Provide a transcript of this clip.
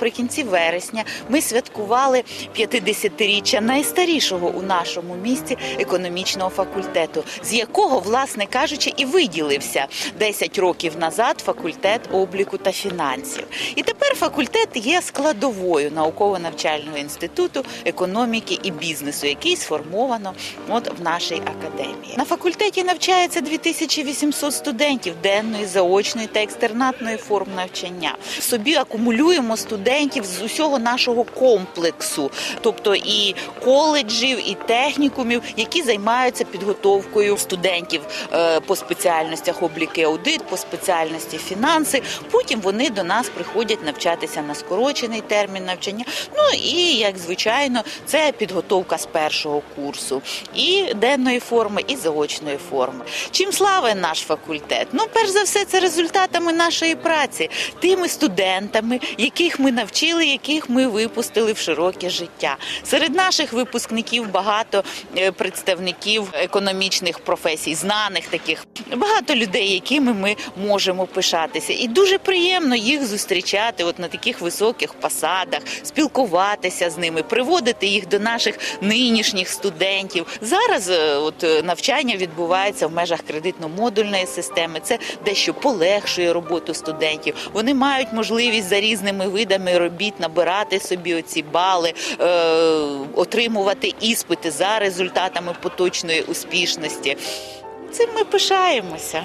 наприкінці вересня ми святкували 50-річчя найстарішого у нашому місті економічного факультету, з якого, власне кажучи, і виділився 10 років назад факультет обліку та фінансів. І тепер факультет є складовою науково-навчального інституту економіки і бізнесу, який сформовано от в нашій академії. На факультеті навчається 2800 студентів денної, заочної та екстернатної форм навчання. Собі акумулюємо студентів з усього нашого комплексу, тобто і коледжів, і технікумів, які займаються підготовкою студентів е, по спеціальностях обліки аудит, по спеціальності фінанси. Потім вони до нас приходять навчатися на скорочений термін навчання. Ну і як звичайно, це підготовка з першого курсу і денної форми, і заочної форми. Чим славен наш факультет? Ну, перш за все, це результатами нашої праці, тими студентами, яких ми навчили, яких ми випустили в широке життя. Серед наших випускників багато е, представників економічних професій, знаних таких, багато людей, якими ми можемо пишатися. І дуже приємно їх зустрічати от на таких високих посадах, спілкуватися з ними, приводити їх до наших нинішніх студентів. Зараз е, от е, навчання відбувається в межах кредитно-модульної системи. Це дещо полегшує роботу студентів. Вони мають можливість за різними видами робіт набирати собі оці бали, е, отримувати іспити за результатами поточної успішності. Цим ми пишаємося.